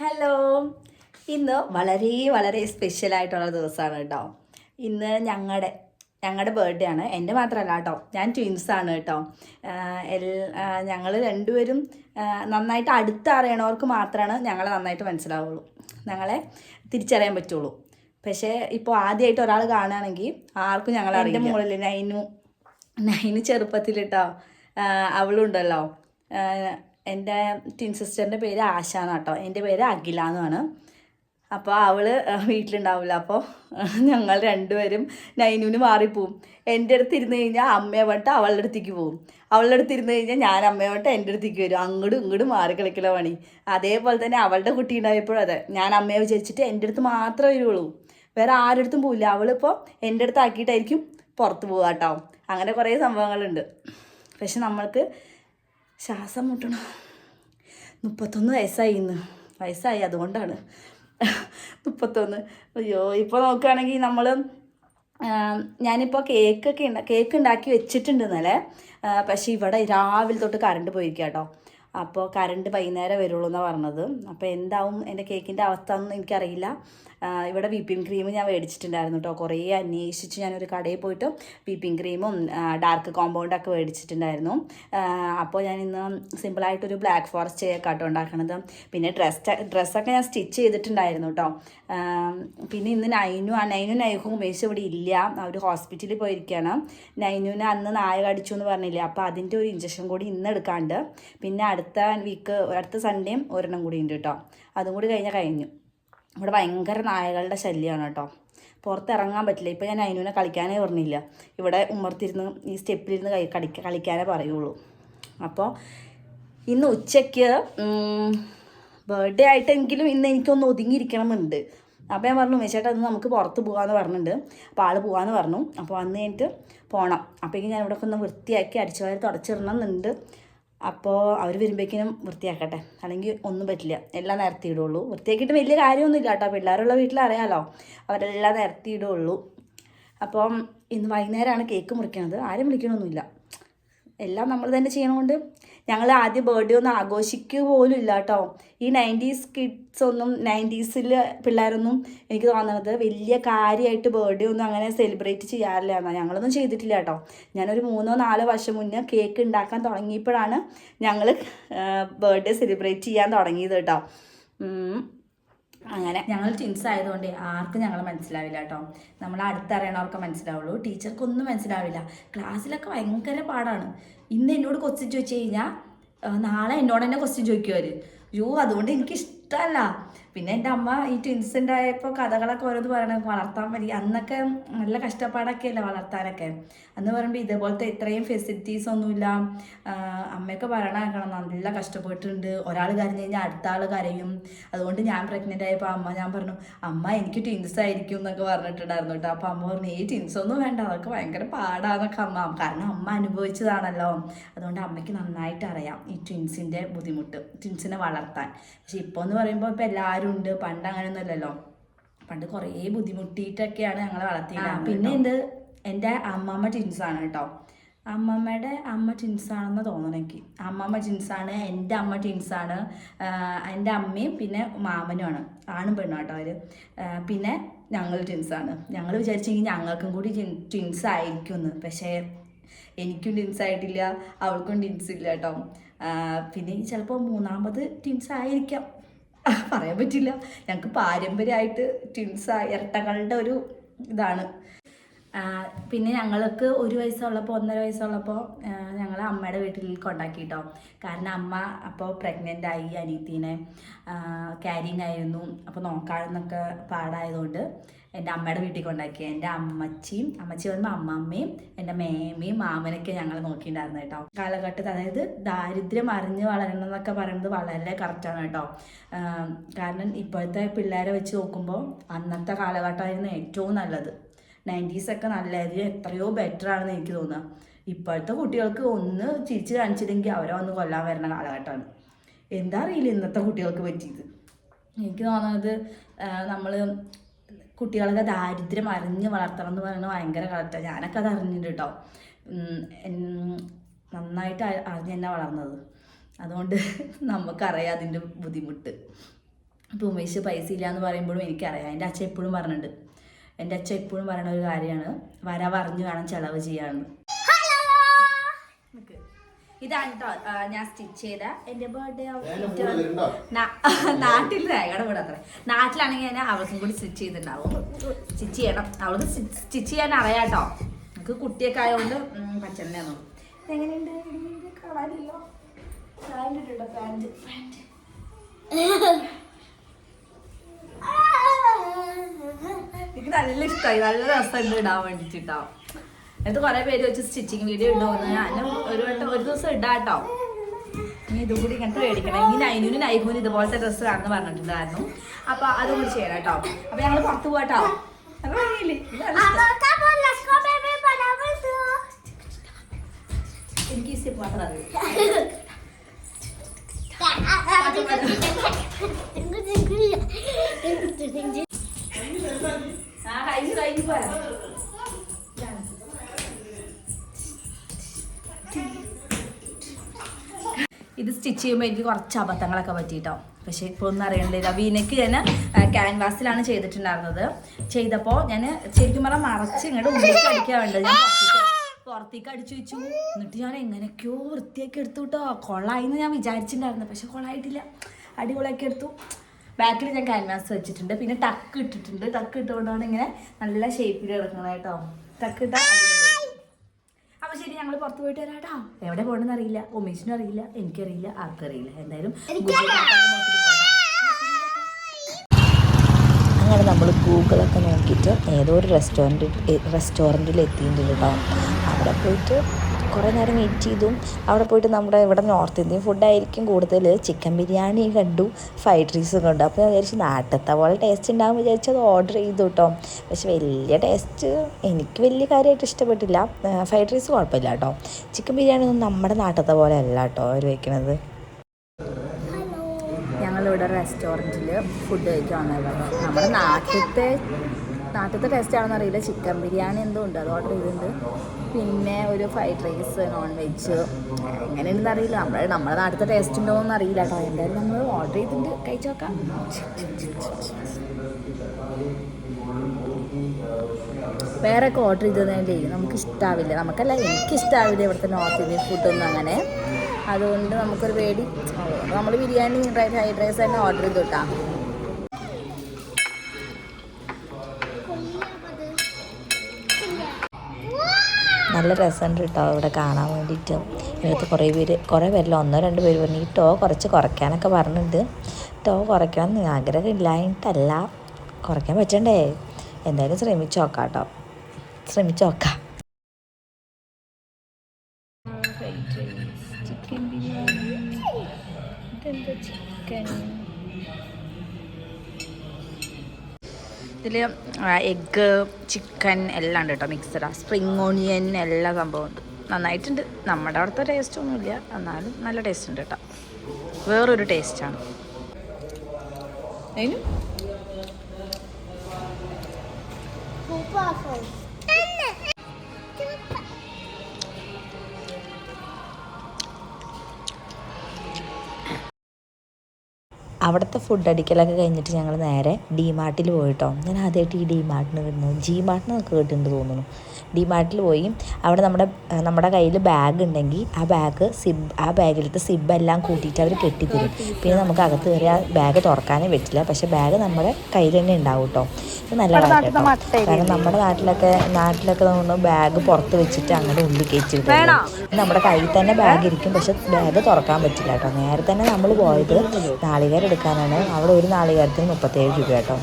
Hello. ഇന്ന് വളരെ വളരെ സ്പെഷ്യൽ ആയിട്ടുള്ള ദിവസമാണ് കേട്ടോ. ഇന്ന് ഞങ്ങളുടെ ഞങ്ങളുടെ ബർത്ത്ഡേ ആണ്. എന്റെ മാത്രമല്ല കേട്ടോ. ഞാൻ ട്വിൻസ് ആണ് കേട്ടോ. ഞങ്ങൾ രണ്ടുപേരും നന്നായിട്ട് അടുത്ത് അടുത്തറിയണവർക്ക് മാത്രമാണ് ഞങ്ങളെ നന്നായിട്ട് മനസ്സിലാവുള്ളൂ. ഞങ്ങളെ തിരിച്ചറിയാൻ പറ്റുള്ളൂ. പക്ഷേ ഇപ്പോൾ ആദ്യമായിട്ട് ഒരാൾ കാണുകയാണെങ്കിൽ ആർക്കും ഞങ്ങൾ എന്റെ മുകളിൽ നൈനു. നൈന് ചെറുപ്പത്തിൽ കേട്ടോ. അവളുണ്ടല്ലോ. എന്റെ ട്വിൻ സിസ്റ്ററിന്റെ പേര് ആശ എന്നാട്ടോ എന്റെ പേര് അഖില എന്നാണ് അപ്പോൾ അവൾ വീട്ടിലുണ്ടാവില്ല. അപ്പോൾ ഞങ്ങൾ രണ്ടുപേരും നൈനുവിന് മാറിപ്പോവും. എന്റെ അടുത്ത് ഇരുന്ന് കഴിഞ്ഞാൽ അമ്മയെ വട്ട് അവളുടെ അടുത്തേക്ക് പോവും. അവളുടെ അടുത്ത് ഇരുന്ന് കഴിഞ്ഞാൽ ഞാൻ അമ്മയെ വട്ട് എന്റെ അടുത്തേക്ക് വരും. അങ്ങോട്ടും ഇങ്ങോട്ടും മാറി കളിക്കല പണി. അതേപോലെ തന്നെ അവളുടെ കുട്ടി ഉണ്ടായപ്പോഴും അതെ. ഞാൻ അമ്മയെ വിചാരിച്ചിട്ട് എന്റെ അടുത്ത് മാത്രമേ വരുള്ളൂ വേറെ ആരുടെ അടുത്തും പോവില്ല. അവളിപ്പോൾ എന്റെ അടുത്ത് ആക്കിയിട്ടായിരിക്കും പുറത്ത് പോവാട്ടോ അങ്ങനെ കുറേ സംഭവങ്ങളുണ്ട്. പക്ഷെ നമ്മൾക്ക് ശ്വാസം മുട്ടണം. മുപ്പത്തൊന്ന് വയസ്സായി ഇന്ന്. വയസ്സായി അതുകൊണ്ടാണ്. മുപ്പത്തൊന്ന്. അയ്യോ ഇപ്പോൾ നോക്കുകയാണെങ്കിൽ നമ്മൾ ഞാനിപ്പോൾ കേക്കൊക്കെ ഉണ്ട കേക്ക് ഉണ്ടാക്കി വെച്ചിട്ടുണ്ട് ഇന്നലെ. പക്ഷേ ഇവിടെ രാവിലെ തൊട്ട് കറണ്ട് പോയിരിക്കുക കേട്ടോ അപ്പോൾ കറണ്ട് വൈകുന്നേരം വരുള്ളൂ എന്നാണ് പറഞ്ഞത്. അപ്പോൾ എന്താവും എന്റെ കേക്കിന്റെ അവസ്ഥ ഒന്നും എനിക്കറിയില്ല. ഇവിടെ വിപ്പിംഗ് ക്രീം ഞാൻ മേടിച്ചിട്ടുണ്ടായിരുന്നു കേട്ടോ കുറേ അന്വേഷിച്ച് ഞാനൊരു കടയിൽ പോയിട്ട് വിപ്പിംഗ് ക്രീമും ഡാർക്ക് കോമ്പൗണ്ടൊക്കെ മേടിച്ചിട്ടുണ്ടായിരുന്നു. അപ്പോൾ ഞാൻ ഇന്ന് സിമ്പിളായിട്ടൊരു ബ്ലാക്ക് ഫോറസ്റ്റ് കേട്ടോ ഉണ്ടാക്കണത്. പിന്നെ ഡ്രസ് ഡ്രസ്സൊക്കെ ഞാൻ സ്റ്റിച്ച് ചെയ്തിട്ടുണ്ടായിരുന്നു കേട്ടോ പിന്നെ ഇന്ന് നൈനു ആ നൈനു നൈഹും ഉമേഷ് ഇവിടെ ഇല്ല. അവർ ഹോസ്പിറ്റലിൽ പോയിരിക്കുകയാണ്. നൈനുവിനെ അന്ന് നായ കടിച്ചു എന്ന് പറഞ്ഞില്ലേ? അപ്പോൾ അതിന്റെ ഒരു ഇഞ്ചക്ഷൻ കൂടി ഇന്ന് എടുക്കാണ്ട്. പിന്നെ അടുത്ത വീക്ക് അടുത്ത സൺഡേയും ഒരെണ്ണം കൂടി ഉണ്ട് കേട്ടോ അതും കൂടി കഴിഞ്ഞാൽ കഴിഞ്ഞു. ഇവിടെ ഭയങ്കര നായകളുടെ ശല്യമാണ് കേട്ടോ. പുറത്തിറങ്ങാൻ പറ്റില്ല. ഇപ്പോൾ ഞാൻ അതിനുവിനെ കളിക്കാനേ പറഞ്ഞില്ല. ഇവിടെ ഉമ്മർത്തിരുന്ന് ഈ സ്റ്റെപ്പിലിരുന്ന് കളി കളിക്ക കളിക്കാനേ പറയുള്ളൂ. അപ്പോൾ ഇന്ന് ഉച്ചയ്ക്ക് ബർത്ത്ഡേ ആയിട്ടെങ്കിലും ഇന്ന് എനിക്കൊന്ന് ഒതുങ്ങിയിരിക്കണമെന്നുണ്ട്. അപ്പോൾ ഞാൻ പറഞ്ഞു മേച്ചേട്ടാ ഇന്ന് നമുക്ക് പുറത്ത് പോകാമെന്ന് പറഞ്ഞിട്ടുണ്ട്. അപ്പോൾ ആൾ പോകാമെന്ന് പറഞ്ഞു. അപ്പോൾ വന്ന് കഴിഞ്ഞിട്ട് പോകണം അപ്പോഴേക്കും ഞാൻ ഇവിടെ ഒന്ന് വൃത്തിയാക്കി അടിച്ചു വാരി തുടച്ചിടണം എന്നുണ്ട് അപ്പോൾ അവർ വരുമ്പോഴേക്കിനും വൃത്തിയാക്കട്ടെ. അല്ലെങ്കിൽ ഒന്നും പറ്റില്ല. എല്ലാം നിരത്തി ഇടുള്ളൂ. വൃത്തിയാക്കിയിട്ട് വലിയ കാര്യമൊന്നുമില്ല കേട്ടോ. പിള്ളേരുള്ള വീട്ടിൽ അറിയാമല്ലോ അവരെല്ലാം നിരത്തി ഇടുള്ളൂ. അപ്പം ഇന്ന് വൈകുന്നേരമാണ് കേക്ക് മുറിക്കണത്. ആരും വിളിക്കണമൊന്നുമില്ല എല്ലാം നമ്മൾ തന്നെ ചെയ്യണതുകൊണ്ട് ഞങ്ങൾ ആദ്യം ബർത്ത്ഡേ ഒന്നും ആഘോഷിക്കുക പോലും ഇല്ല കേട്ടോ ഈ നയന്റീസ് കിഡ്സ് ഒന്നും നയന്റീസിൽ പിള്ളേരൊന്നും എനിക്ക് തോന്നുന്നത് വലിയ കാര്യമായിട്ട് ബർത്ത്ഡേ ഒന്നും അങ്ങനെ സെലിബ്രേറ്റ് ചെയ്യാറില്ല എന്നാൽ ഞങ്ങളൊന്നും ചെയ്തിട്ടില്ല കേട്ടോ. ഞാനൊരു മൂന്നോ നാലോ വർഷം മുന്നേ കേക്ക് ഉണ്ടാക്കാൻ തുടങ്ങിയപ്പോഴാണ് ഞങ്ങൾ ബർത്ത്ഡേ സെലിബ്രേറ്റ് ചെയ്യാൻ തുടങ്ങിയത് കേട്ടോ. അങ്ങനെ. ഞങ്ങൾ ട്വിൻസ് ആയതുകൊണ്ട് ആർക്കും ഞങ്ങൾ മനസ്സിലാവില്ല കേട്ടോ. നമ്മൾ അടുത്തറിയണവർക്ക് മനസ്സിലാവുള്ളൂ. ടീച്ചർക്കൊന്നും മനസ്സിലാവില്ല. ക്ലാസ്സിലൊക്കെ ഭയങ്കര പാടാണ്. ഇന്ന് എന്നോട് ക്വസ്റ്റ്യൻ ചോദിച്ചു കഴിഞ്ഞാൽ നാളെ എന്നോട് തന്നെ ക്വസ്റ്റ്യൻ ചോദിക്കും അവർ അയ്യോ അതുകൊണ്ട് എനിക്ക് ഇഷ്ടമല്ല പിന്നെ എന്റെ അമ്മ ഈ ട്വിൻസിന്റെ ആയപ്പോൾ കഥകളൊക്കെ ഓരോന്ന് പറയണത് വളർത്താൻ മതി അന്നൊക്കെ നല്ല കഷ്ടപ്പാടൊക്കെ അല്ലേ വളർത്താനൊക്കെ. അന്ന് പറയുമ്പോൾ ഇതേപോലത്തെ ഇത്രയും ഫെസിലിറ്റീസ് ഒന്നുമില്ല. അമ്മയൊക്കെ പറയണ നല്ല കഷ്ടപ്പെട്ടിട്ടുണ്ട്. ഒരാൾ കരഞ്ഞു കഴിഞ്ഞാൽ അടുത്ത ആൾ കരയും. അതുകൊണ്ട് ഞാൻ പ്രഗ്നന്റ് ആയപ്പോൾ അമ്മ ഞാൻ പറഞ്ഞു അമ്മ എനിക്ക് ട്വിൻസ് ആയിരിക്കും എന്നൊക്കെ പറഞ്ഞിട്ടുണ്ടായിരുന്നു കേട്ടോ. അപ്പോൾ അമ്മ പറഞ്ഞു ഈ ട്വിൻസ് ഒന്നും വേണ്ട. അതൊക്കെ ഭയങ്കര പാടാന്നൊക്കെ അമ്മ കാരണം അമ്മ അനുഭവിച്ചതാണല്ലോ. അതുകൊണ്ട് അമ്മയ്ക്ക് നന്നായിട്ട് അറിയാം ഈ ട്വിൻസിന്റെ ബുദ്ധിമുട്ട് ട്വിൻസിനെ വളർത്താൻ. പക്ഷെ ഇപ്പോൾ എന്ന് പറയുമ്പോൾ ഇപ്പോൾ എല്ലാവരും ഉണ്ട് പണ്ട് അങ്ങനെയൊന്നും അല്ലല്ലോ പണ്ട് കുറേ ബുദ്ധിമുട്ടിയിട്ടൊക്കെയാണ് ഞങ്ങളെ വളർത്തിയത്. പിന്നെ എന്ത്? എന്റെ അമ്മമ്മ ട്വിൻസാണ് കേട്ടോ. അമ്മമ്മയുടെ അമ്മ ടിൻസ് തോന്നുന്നു എനിക്ക്. അമ്മമ്മ ആണ് എന്റെ അമ്മ ട്വിൻസാണ് എന്റെ അമ്മയും പിന്നെ മാമനുമാണ് ആണും. പെണ്ണും കേട്ടോ അവർ പിന്നെ ഞങ്ങൾ ആണ് ഞങ്ങൾ വിചാരിച്ചെങ്കിൽ ഞങ്ങൾക്കും കൂടി ട്വിൻസ് ആയിരിക്കും എന്ന് പക്ഷേ എനിക്കും ടിൻസ് ആയിട്ടില്ല അവൾക്കും ടിൻസ് ഇല്ല കേട്ടോ പിന്നെ ചിലപ്പോൾ മൂന്നാമത് ടിൻസ് ആയിരിക്കാം പറയാൻ പറ്റില്ല. ഞങ്ങൾക്ക് പാരമ്പര്യമായിട്ട് ട്വിൻസ് ഇരട്ടകളുടെ ഒരു ഇതാണ്. പിന്നെ ഞങ്ങൾക്ക് ഒരു വയസ്സുള്ളപ്പോൾ ഒന്നര വയസ്സുള്ളപ്പോൾ ഞങ്ങൾ അമ്മയുടെ വീട്ടിൽ കൊണ്ടാക്കി കേട്ടോ കാരണം അമ്മ അപ്പോൾ പ്രഗ്നന്റ് ആയി അനീത്തിനെ ക്യാരിങ് ആയിരുന്നു. അപ്പോൾ നോക്കാമെന്നൊക്കെ പാടായതുകൊണ്ട് എന്റെ അമ്മയുടെ വീട്ടിൽ കൊണ്ടാക്കി. എന്റെ അമ്മച്ചിയും അമ്മച്ചി പറയുമ്പോൾ അമ്മമ്മയും എന്റെ മേമയും മാമനൊക്കെ ഞങ്ങൾ നോക്കിയിട്ടുണ്ടായിരുന്നു കേട്ടോ. കാലഘട്ടത്തിൽ അതായത് ദാരിദ്ര്യം അറിഞ്ഞ് വളരണം എന്നൊക്കെ പറയുന്നത് വളരെ കറക്റ്റാണ് കേട്ടോ. കാരണം ഇപ്പോഴത്തെ പിള്ളേരെ വെച്ച് നോക്കുമ്പോൾ അന്നത്തെ കാലഘട്ടമായിരുന്നു ഏറ്റവും നല്ലത്. നയന്റീസൊക്കെ നല്ലതിൽ എത്രയോ ബെറ്റർ ആണെന്ന് എനിക്ക് തോന്നുക. ഇപ്പോഴത്തെ കുട്ടികൾക്ക് ഒന്ന് ചിരിച്ച് കാണിച്ചില്ലെങ്കിൽ അവരെ വന്ന് കൊല്ലാൻ വരുന്ന കാലഘട്ടമാണ്. എന്താ അറിയില്ല ഇന്നത്തെ കുട്ടികൾക്ക് പറ്റിയത്. എനിക്ക് തോന്നുന്നത് നമ്മൾ കുട്ടികളൊക്കെ ദാരിദ്ര്യം അറിഞ്ഞ് വളർത്തണം എന്ന് പറയുന്നത് ഭയങ്കര കറക്റ്റാണ് ഞാനൊക്കെ അത് അറിഞ്ഞിട്ടുണ്ട് കേട്ടോ. നന്നായിട്ട് അറിഞ്ഞ് തന്നെ വളർന്നത്. അതുകൊണ്ട് നമുക്കറിയാം അതിന്റെ ബുദ്ധിമുട്ട്. ഇപ്പോൾ ഉമേഷ് പൈസ ഇല്ല എന്ന് പറയുമ്പോഴും എനിക്കറിയാം. എന്റെ അച്ഛൻ എപ്പോഴും പറഞ്ഞിട്ടുണ്ട്. എന്റെ അച്ഛൻ എപ്പോഴും പറയുന്ന ഒരു കാര്യമാണ് വരവ് അറിഞ്ഞു വേണം ചിലവ് ചെയ്യാമെന്ന്. ഇതാണ് കേട്ടോ ഞാൻ സ്റ്റിച്ച് ചെയ്ത. എന്റെ ബർത്ത്ഡേ നാട്ടിൽ കൂടെ അത്ര. നാട്ടിലാണെങ്കിൽ ഞാൻ അവൾക്കും കൂടി സ്റ്റിച്ച് ചെയ്തിട്ടുണ്ടാവും. സ്റ്റിച്ച് ചെയ്യണം. അവൾക്ക് സ്റ്റിച്ച് ചെയ്യാൻ അറിയാം കേട്ടോ നമുക്ക് കുട്ടിയൊക്കെ ആയതുകൊണ്ട് പച്ചന്നെ നോക്കും എങ്ങനെയുണ്ട്? എങ്ങനെയുണ്ട്? കാണാനില്ലോ പാന്റ് ഇട്ടോ പാന്റ് പാന്റ് എനിക്ക് നല്ല ഇഷ്ടമായി നല്ല രസമുണ്ട് ഇടാൻ വേണ്ടിട്ടോ എന്നിട്ട് കൊറേ പേര് വെച്ച് സ്റ്റിച്ചിങ് വീഡിയോ ഇടുമെന്ന് ഞാൻ ഒരു വട്ടം ഒരു ദിവസം ഇടാട്ടോ. ഇനി ഇതും കൂടി ഇങ്ങനത്തെ മേടിക്കണം ഇനി നൈനുവിന് നൈഹുവിന് ഇതുപോലത്തെ ഡ്രസ്സ് കാണുന്ന പറഞ്ഞിട്ടുണ്ടായിരുന്നു. അപ്പൊ അതും കൂടി ചെയ്യണം കേട്ടോ. അപ്പൊ ഞങ്ങൾ പുറത്ത് പോട്ടോ. എനിക്ക് ഈ സ്റ്റെപ്പ് മാത്രം അറിയാം സ്റ്റിച്ച് ചെയ്യുമ്പോൾ എനിക്ക് കുറച്ച് അബദ്ധങ്ങളൊക്കെ പറ്റിയിട്ടോ പക്ഷേ ഇപ്പോൾ ഒന്നും അറിയണ്ടില്ല വീനയ്ക്ക് ഞാൻ ക്യാൻവാസിലാണ് ചെയ്തിട്ടുണ്ടായിരുന്നത്. ചെയ്തപ്പോൾ ഞാൻ ശരിക്കും പറഞ്ഞാൽ മറച്ച് ഇങ്ങോട്ട് ഉള്ളിലേക്ക് അടിക്കാൻ വേണ്ടത് ഞാൻ പുറത്തേക്ക് അടിച്ചു വെച്ചു. എന്നിട്ട് ഞാൻ എങ്ങനെയൊക്കെയോ വൃത്തിയൊക്കെ എടുത്തു കേട്ടോ കൊള്ളായിന്ന് ഞാൻ വിചാരിച്ചിട്ടുണ്ടായിരുന്നു. പക്ഷെ കൊള്ളായിട്ടില്ല. അടിപൊളിയാക്കി എടുത്തു. ബാക്കിൽ ഞാൻ ക്യാൻവാസ് വെച്ചിട്ടുണ്ട്. പിന്നെ ടക്ക് ഇട്ടിട്ടുണ്ട്. ടക്ക് ഇട്ടുകൊണ്ടാണ് ഇങ്ങനെ നല്ല ഷേപ്പിൽ കിടക്കുന്നത് കേട്ടോ ടക്ക് ഇട്ടാൽ ശരി ഞങ്ങൾ പുറത്ത് പോയിട്ട് വരാട്ടാ. എവിടെ പോകണമെന്ന് അറിയില്ല. ഉമേഷിനും അറിയില്ല എനിക്കറിയില്ല ആർക്കും അറിയില്ല എന്തായാലും. അങ്ങനെ നമ്മൾ ഗൂഗിളൊക്കെ നോക്കിയിട്ട് ഏതോ ഒരു റെസ്റ്റോറന്റ് റെസ്റ്റോറന്റിൽ എത്തിയിട്ടുണ്ട് കേട്ടോ. അവിടെ പോയിട്ട് കുറേ നേരം വെയിറ്റ് ചെയ്തു. അവിടെ പോയിട്ട് നമ്മുടെ ഇവിടെ നോർത്ത് ഇന്ത്യൻ ഫുഡായിരിക്കും കൂടുതൽ. ചിക്കൻ ബിരിയാണി കണ്ടു ഫ്രൈഡ് റൈസ് കണ്ടു. അപ്പോൾ ഞാൻ വിചാരിച്ചു നാട്ടിലത്തെ പോലെ ടേസ്റ്റ് ഉണ്ടാകും വിചാരിച്ചു ഓർഡർ ചെയ്തു കേട്ടോ പക്ഷെ വലിയ ടേസ്റ്റ് എനിക്ക് വലിയ കാര്യമായിട്ട് ഇഷ്ടപ്പെട്ടില്ല. ഫ്രൈഡ് റൈസ് കുഴപ്പമില്ല കേട്ടോ ചിക്കൻ ബിരിയാണി ഒന്നും നമ്മുടെ നാട്ടിലത്തെ പോലെ അല്ല കേട്ടോ അവർ വയ്ക്കുന്നത് ഞങ്ങളിവിടെ റെസ്റ്റോറന്റിൽ ഫുഡ് കഴിക്കാൻ വന്നതാണ് നമ്മുടെ നാട്ടിലത്തെ നാട്ടിലത്തെ ടേസ്റ്റ് ആണെന്ന് അറിയില്ല. ചിക്കൻ ബിരിയാണി എന്തോ ഉണ്ട്. അത് ഓർഡർ ചെയ്തിട്ടുണ്ട്. പിന്നെ ഒരു ഫ്രൈഡ് റൈസ് നോൺ വെജ് എങ്ങനെയുണ്ടെന്ന് അറിയില്ല. നമ്മുടെ നമ്മുടെ നാട്ടിലത്തെ ടേസ്റ്റ് ഉണ്ടോ എന്ന് അറിയില്ല കേട്ടോ. എന്തായാലും നമ്മൾ ഓർഡർ ചെയ്തിട്ടുണ്ട്. കഴിച്ചു നോക്കാം. വേറെ ഒക്കെ ഓർഡർ ചെയ്തതേ നമുക്ക് ഇഷ്ടാവില്ല നമുക്കല്ല എനിക്ക് ഇഷ്ടാവില്ല ഇവിടുത്തെ നോർത്ത് ഇന്ത്യൻ ഫുഡൊന്നും അങ്ങനെ. അതുകൊണ്ട് നമുക്കൊരു പേടി. നമ്മൾ ബിരിയാണി ഫ്രൈഡ് റൈസ് തന്നെ ഓർഡർ ചെയ്തു കേട്ടാ. നല്ല രസമുണ്ട് കേട്ടോ ഇവിടെ കാണാൻ വേണ്ടിയിട്ട്. ഇതിനകത്ത് കുറേ പേര് കുറേ പേരില്ല ഒന്നോ രണ്ടോ പേര് പറഞ്ഞു ഈ ടോ കുറച്ച് കുറയ്ക്കാനൊക്കെ പറഞ്ഞിട്ടുണ്ട്. ടോ കുറയ്ക്കണം ആഗ്രഹം ഇല്ലായിട്ടല്ല കുറയ്ക്കാൻ പറ്റണ്ടേ? എന്തായാലും ശ്രമിച്ചു നോക്കാം കേട്ടോ ശ്രമിച്ചു നോക്കാം ചിക്കൻ ബിരിയാണി ഇതെന്താ ചിക്കൻ? ഇതിൽ എഗ്ഗ് ചിക്കൻ എല്ലാം ഉണ്ട് കേട്ടോ മിക്സഡാണ് സ്പ്രിങ് ഓണിയൻ എല്ലാ സംഭവം ഉണ്ട്. നന്നായിട്ടുണ്ട്. നമ്മുടെ അവിടുത്തെ ടേസ്റ്റ് ഒന്നുമില്ല എന്നാലും നല്ല ടേസ്റ്റ് ഉണ്ട് കേട്ടോ. വേറൊരു ടേസ്റ്റാണ് അതിന്? അവിടുത്തെ ഫുഡ് അടിക്കലൊക്കെ കഴിഞ്ഞിട്ട് ഞങ്ങൾ നേരെ ഡി മാർട്ടിൽ പോയിട്ടോ. ഞാൻ ആദ്യമായിട്ട് ഈ ഡി മാർട്ടിന് വരുന്നത് ജി മാർട്ടിന് കേട്ടിട്ടുണ്ട് തോന്നുന്നു. ഡി മാർട്ടിൽ പോയി. അവിടെ നമ്മുടെ നമ്മുടെ കയ്യിൽ ബാഗ് ഉണ്ടെങ്കിൽ ആ ബാഗ് സിബ് ആ ബാഗിലത്തെ സിബ് എല്ലാം കൂട്ടിയിട്ട് അവർ കെട്ടിത്തരും. പിന്നെ നമുക്ക് അകത്ത് കയറി ആ ബാഗ് തുറക്കാനേ പറ്റില്ല. പക്ഷെ ബാഗ് നമ്മുടെ കയ്യിൽ തന്നെ ഉണ്ടാവും കേട്ടോ ഇത് നല്ല കേട്ടോ. കാരണം നമ്മുടെ നാട്ടിലൊക്കെ നാട്ടിലൊക്കെ നമ്മൾ ബാഗ് പുറത്ത് വെച്ചിട്ട് അങ്ങനെ ഉള്ളിൽ കയറ്റി വിടും നമ്മുടെ കയ്യിൽ തന്നെ ബാഗ് ഇരിക്കും. പക്ഷെ ബാഗ് തുറക്കാൻ പറ്റില്ല കേട്ടോ നേരെ തന്നെ നമ്മൾ പോയത് നാളികേരം എടുക്കാനാണ് അവിടെ ഒരു നാളികേരത്തിന് മുപ്പത്തേഴ് രൂപ കേട്ടോ.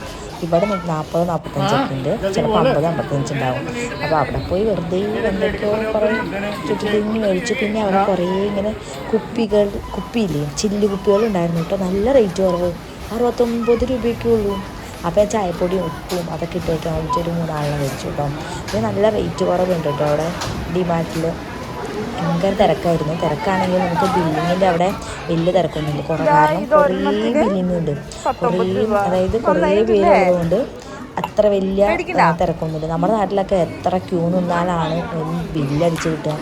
ഇവിടെ നാൽപ്പത് നാൽപ്പത്തഞ്ചൊക്കെ ഉണ്ട്. ചിലപ്പോൾ അമ്പത് അമ്പത്തഞ്ച് ഉണ്ടാവും. അപ്പോൾ അവിടെ പോയി വെറുതെ എന്തൊക്കെയോ കുറേ ചുറ്റിലിങ്ങി മേടിച്ചു. പിന്നെ അവിടെ കുറേ ഇങ്ങനെ കുപ്പികൾ കുപ്പിയില്ലേ? ചില്ല് കുപ്പികൾ ഉണ്ടായിരുന്നു കേട്ടോ. നല്ല റേറ്റ് കുറവ്. അറുപത്തൊമ്പത് രൂപയൊക്കെ ഉള്ളൂ. അപ്പോൾ ചായപ്പൊടിയും ഉപ്പും അതൊക്കെ ഇട്ടിട്ട് ഒരു മൂന്നാളിനെ മേടിച്ചു കേട്ടോ. പിന്നെ നല്ല റേറ്റ് കുറവുണ്ട് കേട്ടോ അവിടെ. ഡിമാർട്ടിൽ ഭയങ്കര തിരക്കായിരുന്നു. തിരക്കാണെങ്കിൽ നമുക്ക് ബില്ലിങ്ങിന്റെ അവിടെ വലിയ തിരക്കൊന്നുമില്ല. കുറേ കാരണം കുറേ ബില്ലിംഗ് ഉണ്ട്. കുറേ അതായത് കുറേ പേരുള്ളതുകൊണ്ട് അത്ര വലിയ തിരക്കൊന്നുമില്ല. നമ്മുടെ നാട്ടിലൊക്കെ എത്ര ക്യൂ നിന്നാലാണ് ബില്ലടിച്ച് കിട്ടുക.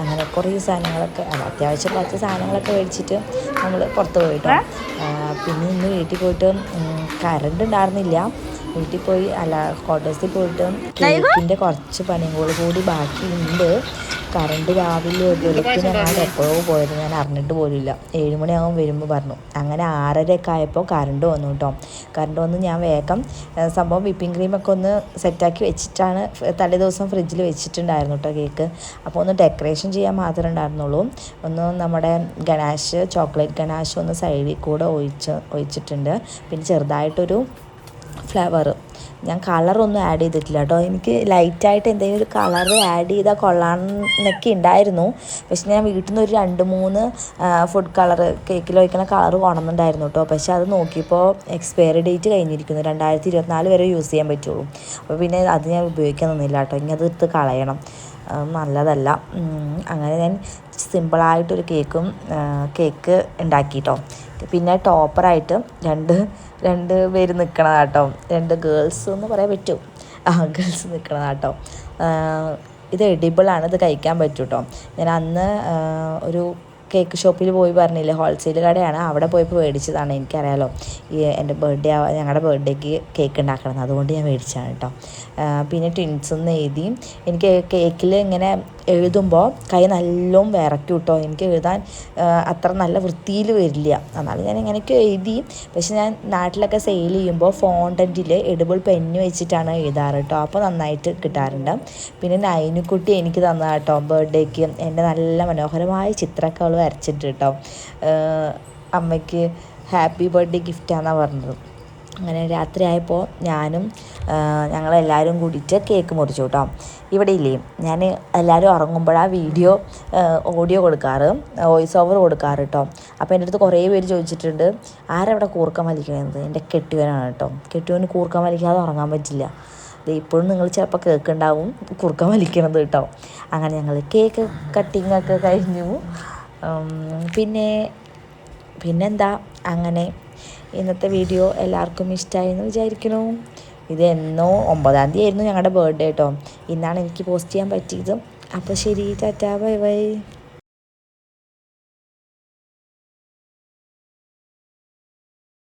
അങ്ങനെ കുറേ സാധനങ്ങളൊക്കെ അത്യാവശ്യം കുറച്ച് സാധനങ്ങളൊക്കെ മേടിച്ചിട്ട് നമ്മൾ പുറത്ത് പോയിട്ടോ. പിന്നെ ഇന്ന് വീട്ടിൽ പോയിട്ട് കറണ്ട് ഉണ്ടായിരുന്നില്ല. വീട്ടിൽ പോയി അല്ല ക്വാർട്ടേഴ്സിൽ പോയിട്ട് കേക്കിന്റെ കുറച്ച് പണികൾ കൂടി ബാക്കിയുണ്ട്. കറണ്ട് രാവിലെ വെളുപ്പിന് ഞാൻ എപ്പോഴോ പോയത്. ഞാൻ അറിഞ്ഞിട്ട് പോലുമില്ല. ഏഴുമണിയാകും വരുമ്പോൾ പറഞ്ഞു. അങ്ങനെ ആറരയൊക്കെ ആയപ്പോൾ കറണ്ട് വന്നു കേട്ടോ കറണ്ട് വന്ന് ഞാൻ വേഗം സംഭവം വിപ്പിംഗ് ക്രീമൊക്കെ ഒന്ന് സെറ്റാക്കി വെച്ചിട്ടാണ് തലേ ദിവസം ഫ്രിഡ്ജിൽ വെച്ചിട്ടുണ്ടായിരുന്നു കേട്ടോ കേക്ക്. അപ്പോൾ ഒന്ന് ഡെക്കറേഷൻ ചെയ്യാൻ മാത്രമേ ഉണ്ടായിരുന്നുള്ളൂ. ഒന്ന് നമ്മുടെ ഗണാഷ് ചോക്ലേറ്റ് ഗണാഷ് ഒന്ന് സൈഡിൽ കൂടെ ഒഴിച്ച് ഒഴിച്ചിട്ടുണ്ട്. പിന്നെ ചെറുതായിട്ടൊരു ഫ്ലവർ ഞാൻ കളറൊന്നും ആഡ് ചെയ്തിട്ടില്ല കേട്ടോ എനിക്ക് ലൈറ്റായിട്ട് എന്തെങ്കിലും ഒരു കളർ ആഡ് ചെയ്താൽ കൊള്ളാമെന്നൊക്കെ ഉണ്ടായിരുന്നു പക്ഷെ ഞാൻ വീട്ടിൽ നിന്ന് ഒരു രണ്ട് മൂന്ന് ഫുഡ് കളർ കേക്കിൽ വയ്ക്കുന്ന കളർ കൊണ്ടുവന്നിട്ടുണ്ടായിരുന്നു കേട്ടോ പക്ഷെ അത് നോക്കിയപ്പോൾ എക്സ്പയറി ഡേറ്റ് കഴിഞ്ഞിരിക്കുന്നു. രണ്ടായിരത്തി ഇരുപത്തിനാല് വരെ യൂസ് ചെയ്യാൻ പറ്റുള്ളൂ. അപ്പോൾ പിന്നെ അത് ഞാൻ ഉപയോഗിക്കാൻ നിന്നില്ല കേട്ടോ ഇനി അത് എടുത്ത് കളയണം. നല്ലതല്ല. അങ്ങനെ ഞാൻ സിമ്പിളായിട്ടൊരു കേക്കും കേക്ക് ഉണ്ടാക്കി കേട്ടോ പിന്നെ ടോപ്പറായിട്ട് രണ്ട് രണ്ട് പേര് നിൽക്കണതാട്ടോ രണ്ട് ഗേൾസ് എന്ന് പറയാൻ പറ്റും. ആ ഗേൾസ് നിൽക്കണതാട്ടോ ഇത് എഡിബിളാണ് ഇത് കഴിക്കാൻ പറ്റും കേട്ടോ ഞാൻ അന്ന് ഒരു കേക്ക് ഷോപ്പിൽ പോയി പറഞ്ഞില്ലേ ഹോൾസെയിൽ കടയാണ്. അവിടെ പോയപ്പോൾ മേടിച്ചതാണ് എനിക്കറിയാലോ. ഈ എന്റെ ബർത്ത്ഡേ ഞങ്ങളുടെ ബർത്ത്ഡേക്ക് കേക്ക് ഉണ്ടാക്കണം. അതുകൊണ്ട് ഞാൻ മേടിച്ചതാണ് കേട്ടോ പിന്നെ ട്വിൻസ് എന്ന് എഴുതി. എനിക്ക് കേക്കിൽ ഇങ്ങനെ എഴുതുമ്പോൾ കൈ നല്ലോണം വിറയ്ക്കും കേട്ടോ എനിക്ക് എഴുതാൻ അത്ര നല്ല വൃത്തിയിൽ വരില്ല. എന്നാലും ഞാൻ എങ്ങനെയൊക്കെ എഴുതി. പക്ഷെ ഞാൻ നാട്ടിലൊക്കെ സെയിൽ ചെയ്യുമ്പോൾ ഫോണ്ടന്റിൽ എഡിബിൾ പെന്ന് വെച്ചിട്ടാണ് എഴുതാറ് കേട്ടോ അപ്പോൾ നന്നായിട്ട് കിട്ടാറുണ്ട്. പിന്നെ നൈനുക്കുട്ടി എനിക്ക് തന്ന കേട്ടോ ബർത്ത്ഡേക്ക് എന്റെ നല്ല മനോഹരമായ ചിത്രമൊക്കെ അവൾ വരച്ചിട്ട് കേട്ടോ അമ്മയ്ക്ക് ഹാപ്പി ബർത്ത്ഡേ ഗിഫ്റ്റാണെന്നാണ് പറഞ്ഞത്. അങ്ങനെ രാത്രിയായപ്പോൾ ഞാനും ഞങ്ങളെല്ലാവരും കൂടിയിട്ട് കേക്ക് മുറിച്ചു കേട്ടോ ഇവിടെ ഇല്ലേ ഞാൻ എല്ലാവരും ഉറങ്ങുമ്പോഴാണ് വീഡിയോ ഓഡിയോ കൊടുക്കാറ് വോയിസ് ഓവർ കൊടുക്കാറ് കേട്ടോ അപ്പോൾ എന്റെ അടുത്ത് കുറേ പേര് ചോദിച്ചിട്ടുണ്ട് ആരവിടെ കൂർക്കം വലിക്കണത്? എന്റെ കെട്ടുവനാണ് കേട്ടോ. കെട്ടുവന് കൂർക്കം വലിക്കാതെ ഉറങ്ങാൻ പറ്റില്ല. ഇപ്പോഴും നിങ്ങൾ ചിലപ്പോൾ കേൾക്കുണ്ടാവും കുറുക്കം വലിക്കണത് കേട്ടോ. അങ്ങനെ ഞങ്ങൾ കേക്ക് കട്ടിങ്ങൊക്കെ കഴിഞ്ഞു. പിന്നെ പിന്നെന്താ? അങ്ങനെ ഇന്നത്തെ വീഡിയോ എല്ലാവർക്കും ഇഷ്ടമായി എന്ന് വിചാരിക്കുന്നു. ഇത് എന്നോ ഒമ്പതാം തീയതി ആയിരുന്നു ഞങ്ങളുടെ ബർത്ത്ഡേ കേട്ടോ ഇന്നാണ് എനിക്ക് പോസ്റ്റ് ചെയ്യാൻ പറ്റിയത്. അപ്പോൾ ശരി ടാറ്റാ ബൈ ബൈ.